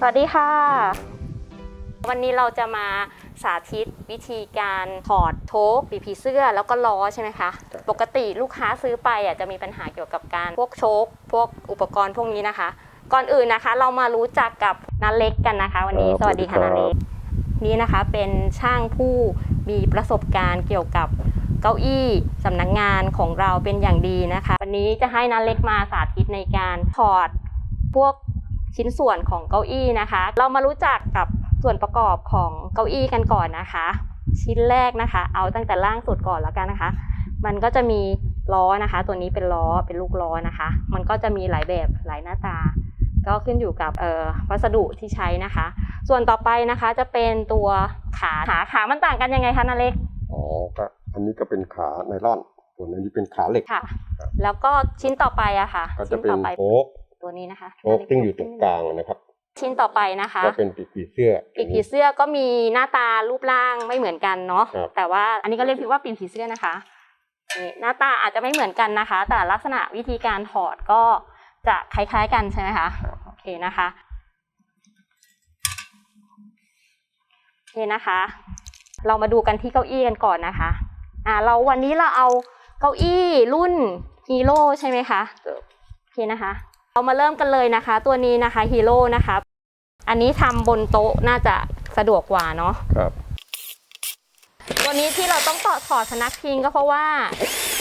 สวัสดีค่ะ วันนี้เราจะมาสาธิตวิธีการถอดโทปปีกผีเสื้อแล้วก็ล้อใช่ไหมคะครับปกติลูกค้าซื้อไปอะจะมีปัญหาเกี่ยวกับการพวกโชคพวกอุปกรณ์พวกนี้นะคะ ก่อนอื่นนะคะ เรามารู้จักกับนาเล็กกันนะคะ วันนี้ครับสวัสดีค่ะสวันาสดีเล็คกรับนี่นะคะเป็นช่างผู้มีประสบการณ์เกี่ยวกับเก้าอี้สำนักงานของเราเป็นอย่างดีนะคะ วันนี้จะให้นาเล็กมาสาธิตในการถอดพวก ชิ้นส่วนของเก้าอี้นะคะ เรามารู้จักกับส่วนประกอบของเก้าอี้กันก่อนนะคะ ชิ้นแรกนะคะ เอาตั้งแต่ล่างสุดก่อนแล้วกันนะคะ มันก็จะมีล้อนะคะ ตัวนี้เป็นล้อเป็นลูกล้อนะคะ มันก็จะมีหลายแบบหลายหน้าตา ก็ขึ้นอยู่กับเอ่อวัสดุที่ใช้นะคะ ส่วนต่อไปนะคะจะเป็นตัวขาขาขามันต่างกันยังไงคะนาเล็กอ๋อก็อันนี้ก็เป็นขาไนล่อนส่วนอันนี้เป็นขาเหล็กค่ะครับแล้วก็ชิ้นต่อไปอะค่ะ ก็จะชิ้นเป็นต่อไปโอ๊ก ตัวนี้นะคะโอ๊กซึ่งอยู่ตรงกลางนะครับชิ้นต่อไปนะคะก็เป็นปีกผีเสื้อปีกผีเสื้อก็มีหน้าตารูปร่างไม่เหมือนกันเนาะครับแต่ว่าอันนี้ก็เรียกว่าปีกผีเสื้อนะคะนี่หน้าตาอาจจะไม่เหมือนกันนะคะ แต่ลักษณะวิธีการถอดก็จะคล้ายๆกันใช่ไหมคะโอเคนะคะโอเคนะคะ เรามาดูกันที่เก้าอี้กันก่อนนะคะอ่าเราวันนี้เราเอาเก้าอี้รุ่นฮีโร่ใช่ไหมคะครับโอเคนะคะ เรามาเริ่มกันเลยนะคะ ตัวนี้นะคะฮีโร่นะคะ อันนี้ทำบนโต๊ะน่าจะสะดวกกว่าเนาะครับตัวนี้ที่เราต้องต่อถอดพนักพิงก็เพราะว่า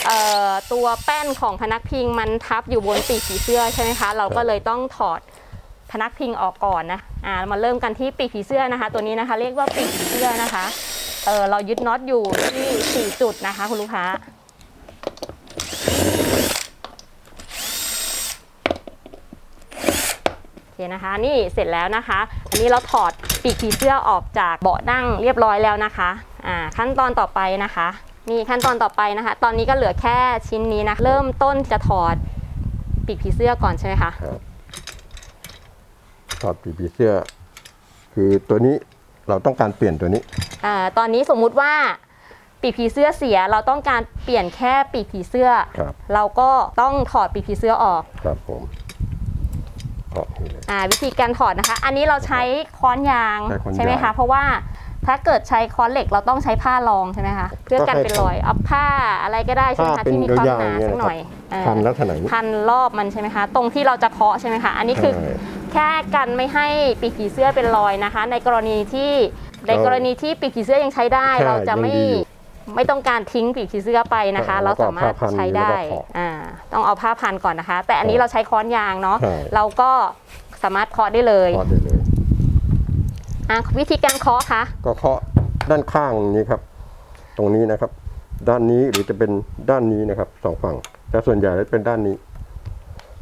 เอ่อตัวแป้นของพนักพิงมันทับอยู่บนปีกผีเสื้อใช่ไหมคะ เราก็เลยต้องถอดพนักพิงออกก่อนนะอ่ามาเริ่มกันที่ปีกผีเสื้อนะคะ ตัวนี้นะคะ เรียกว่าปีกผีเสื้อนะคะเออเรายึดน็อตอยู่ที่สี่จุดนะคะ คุณลูกค้า โอเคนะคะนี่เสร็จแล้วนะคะ อันนี้เราถอดปีกผีเสื้อออกจากเบาะนั่งเรียบร้อยแล้วนะคะอ่าขั้นตอนต่อไปนะคะนี่ขั้นตอนต่อไปนะคะ ตอนนี้ก็เหลือแค่ชิ้นนี้นะเริ่มต้นจะถอดปีกผีเสื้อก่อนใช่ไหมคะครับถอดปีกผีเสื้อ คือตัวนี้เราต้องการเปลี่ยนตัวนี้อ่าตอนนี้สมมุติว่าปีกผีเสื้อเสียเราต้องการเปลี่ยนแค่ปีกผีเสื้อครับเราก็ต้องถอดปีกผีเสื้อออกครับผมเกาะนี่เลย อ่าวิธีการถอดนะคะ อันนี้เราใช้ค้อนยางใช้ค้อนยาง ใช่ไหมคะเพราะว่าถ้าเกิดใช้ค้อนเหล็กเราต้องใช้ผ้ารองใช่ไหมคะเพื่อกันเป็นรอยเอาผ้าอะไรก็ได้ใช่ไหมถ้าคะเป็นที่มีความยาวหๆอนาย่างเงี้ยสักนะหครัน่อยเออพันลักษณะนี้ พันรอบมันใช่ไหมคะ ตรงที่เราจะเคาะใช่ไหมคะ อันนี้คือใช่แค่กันไม่ให้ปีกผีเสื้อเป็นรอยนะคะ ในกรณีที่ในกรณีที่ปีกผีเสื้อยังใช้ได้ ใช่เราจะไม่ยังดีอยู่ ไม่ต้องการทิ้งปีกผีเสื้อไปนะคะใช่เราแล้วก็สามารถผ้าพันใช้ได้แล้วก็เคาะอ่าต้องเอาผ้าพันก่อนนะคะ แต่อันนี้ใช่เราใช้ค้อนยางเนาะใช่เราก็สามารถเคาะได้เลยเคาะได้เลยอะวิธีการเคาะคะก็เคาะด้านข้างนี้ครับ ตรงนี้นะครับ ด้านนี้หรือจะเป็นด้านนี้นะครับสองฝั่งแต่ส่วนใหญ่จะเป็นด้านนี้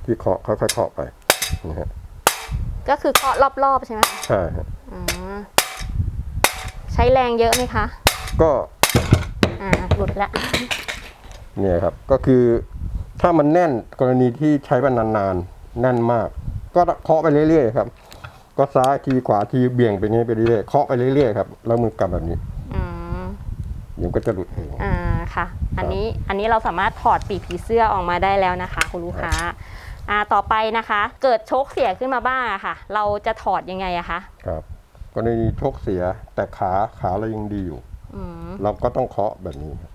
ที่เคาะค่อยๆเคาะไปนะฮะก็คือเคาะรอบๆใช่ไหมคะใช่ฮะอืมใช้แรงเยอะไหมคะ ก็ อ่าหลุดละเนี่ยครับ ก็คือถ้ามันแน่นกรณีที่ใช้มานานๆ แน่นมาก ก็เคาะไปเรื่อยๆครับ ก็ซ้ายทีขวาทีเบี่ยงไปนี้ไปเรื่อยๆเคาะไปเรื่อยๆครับแล้วมือกำแบบนี้อืมเดี๋ยวมันก็จะหลุดเองอ่าค่ะ อันนี้อันนี้เราสามารถถอดปีกผีเสื้อออกมาได้แล้วนะคะ คุณลูกค้าอ่าต่อไปนะคะ เกิดโชคเสียขึ้นมาบ้างอะค่ะ เราจะถอดยังไงอะคะครับ กรณีโชคเสียแต่ขาขาเรายังดีอยู่อืม เราก็ต้องเคาะแบบนี้ครับ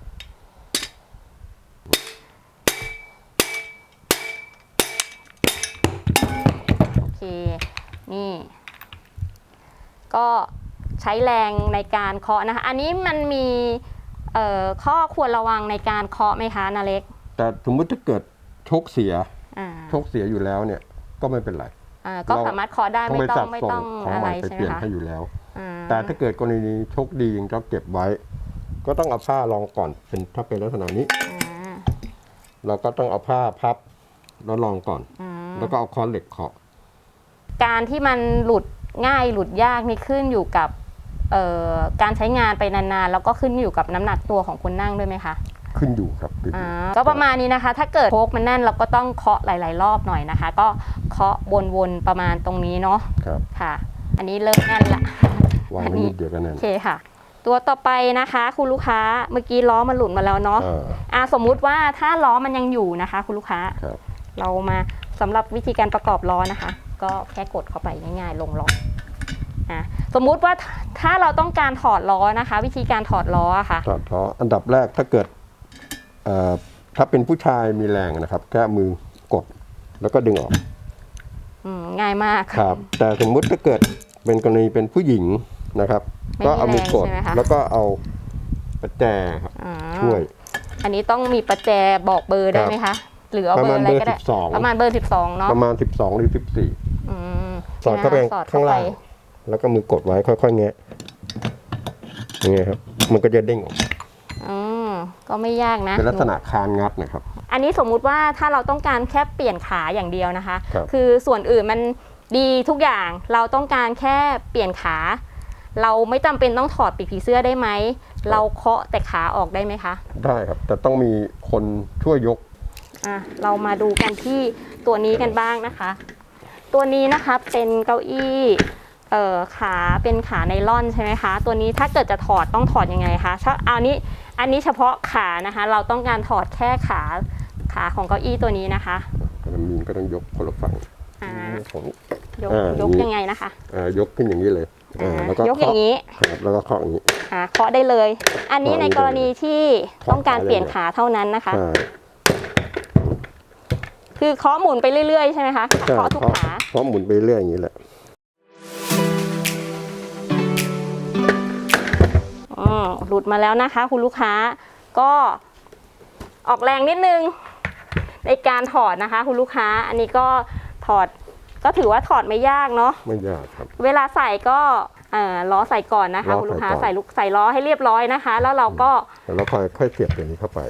โอเค นี่ ก็ใช้แรงในการเคาะนะคะ อันนี้มันมีเอ่อข้อควรระวังในการเคาะไหมคะนาเล็ก แต่สมมุติถ้าเกิดโชคเสียอ่าโชคเสียอยู่แล้วเนี่ย ก็ไม่เป็นไรอ่าก็เราสามารถเคาะได้ต้องไม่ไปต้อจังดไม่ส่งต้องของอะใหไรม่ไปใช่เปไหมลี่ยนคะให้อยู่แล้ว อ่าแต่ถ้าเกิดกรณีโชคดีจริงเราเก็บไว้ ก็ต้องเอาผ้ารองก่อนเป็นถ้าเป็นลักษณะนี้ อ่าเราก็ต้องเอาผ้าพับแล้วรองก่อนอืมแล้วก็เอาค้อนเหล็กเคาะการที่มันหลุดง่ายหลุดยากนี่ขึ้นอยู่กับเอ่อการใช้งานไปนานๆแล้วก็ขึ้นอยู่กับน้ำหนักตัวของคนนั่งด้วยไหมคะขึ้นอยู่ครับขึ้นอยู่ อ่าก็ประมาณนี้นะคะ ถ้าเกิดโคกมันแน่นเราก็ต้องเคาะหลาย ๆ รอบหน่อยนะคะ ก็เคาะวนๆประมาณตรงนี้เนาะครับ ค่ะ อันนี้เริ่มแน่นละ วางอันไว้นี้นิดเดียวกันนั่โอนเคค่ะ ตัวต่อไปนะคะ คุณลูกค้าเมื่อกี้ล้อมันหลุดมาแล้วเนาะอ่าอ่าสมมุติว่าถ้าล้อมันยังอยู่นะคะ คุณลูกค้าครับเรามาสำหรับวิธีการประกอบล้อนะคะ ก็แค่กดเข้าไปง่ายๆ ลงล็อกอะสมมุติว่าถ้าเราต้องการถอดล้อนะคะ วิธีการถอดล้ออะค่ะ ถอดล้ออันดับแรกถ้าเกิดเอ่อถ้าเป็นผู้ชายมีแรงนะครับแค่มือกดแล้วก็ดึงออกอืมง่ายมากครับ แต่สมมุติถ้าเกิดเป็นกรณีเป็นผู้หญิง นะครับ ไม่มีก็เอามือกด แรงใช่ไหมคะ แล้วก็เอาประแจครับอ่าช่วย อันนี้ต้องมีประแจบอกเบอร์ได้ไหมคะ หรือเอาประเบอมาณร์อะไรก็ได้เบอร์12ประมาณเบอร์12เนาะประมาณ 12 หรือ 14 อืมสอดเข้าไปสอดข้างล่างแล้วก็มือกดไว้ค่อยๆแงะอย่างเงี้ยครับ มันก็จะเด้งออกอืมก็ไม่ยากนะ เป็นลักษณะคานงัดนะครับ อันนี้สมมุติว่าถ้าเราต้องการแค่เปลี่ยนขาอย่างเดียวนะคะครับคือส่วนอื่นมันดีทุกอย่างเราต้องการแค่เปลี่ยนขา เราไม่จำเป็นต้องถอดปีกผีเสื้อได้ไหม เราเคาะแต่ขาออกได้ไหมคะได้ครับ แต่ต้องมีคนช่วยยก อะเรามาดูกันที่ตัวนี้กันบ้างนะคะ ตัวนี้นะคะเป็นเก้าอี้เอ่อขาเป็นขาไนล่อนใช่ไหมคะ ตัวนี้ถ้าเกิดจะถอดต้องถอดยังไงคะถ้าเอานี้อันนี้เฉพาะขานะคะ เราต้องการถอดแค่ขาขาของเก้าอี้ตัวนี้นะคะมีนก็ต้องยกคนละฝั่งอ่า ของ ยกอ่ายกนี่ยังไงนะคะเอ่อยกขึ้นอย่างนี้เลยอ่าอ่าแล้วก็ยกอย่างนี้นี้ครับแล้วก็เคาะอย่างนี้อ่าเคาะได้เลย อันนี้เคาะในได้เลยกรณีที่ต้องการเคาะได้เลยเปลี่ยนขาเท่านั้นนะคะใช่คือเคาะหมุนไปเรื่อยๆใช่ไหมคะใช่เคาะทุกเคาะขาเคาะหมุนไปเรื่อยอย่างนี้แหละอืมหลุดมาแล้วนะคะ คุณลูกค้าก็ออกแรงนิดนึงในการถอดนะคะ คุณลูกค้าอันนี้ก็ถอด ก็ถือว่าถอดไม่ยากเนาะไม่ยากครับ เวลาใส่ก็เอ่อล้อใส่ก่อนนะคะล้อคุณลูกค้าใส่ก่อน ใส่ลูกใส่ล้อให้เรียบร้อยนะคะ แล้วเราก็แล้วเราค่อยค่อยเสียบตัวนี้เข้าไป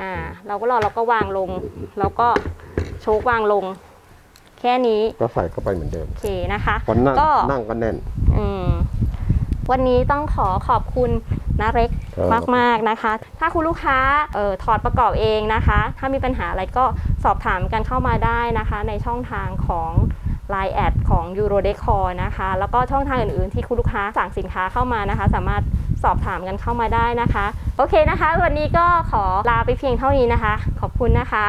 อ่าเราก็รอเราก็วางลง แล้วก็โชกวางลง แค่นี้ก็ใส่เข้าไปเหมือนเดิมโอเคนะคะพอนั่งก็ นั่งก็แน่น อืมวันนี้ต้องขอขอบคุณ นาเร็กครับมากๆนะคะ ถ้าคุณลูกค้าเออถอดประกอบเองนะคะ ถ้ามีปัญหาอะไรก็สอบถามกันเข้ามาได้นะคะ ในช่องทางของ Line แอดของ Eurodecor นะคะ แล้วก็ช่องทางอื่นๆที่คุณลูกค้าสั่งสินค้าเข้ามานะคะ สามารถสอบถามกันเข้ามาได้นะคะ โอเคนะคะ วันนี้ก็ขอลาไปเพียงเท่านี้นะคะ ขอบคุณนะคะ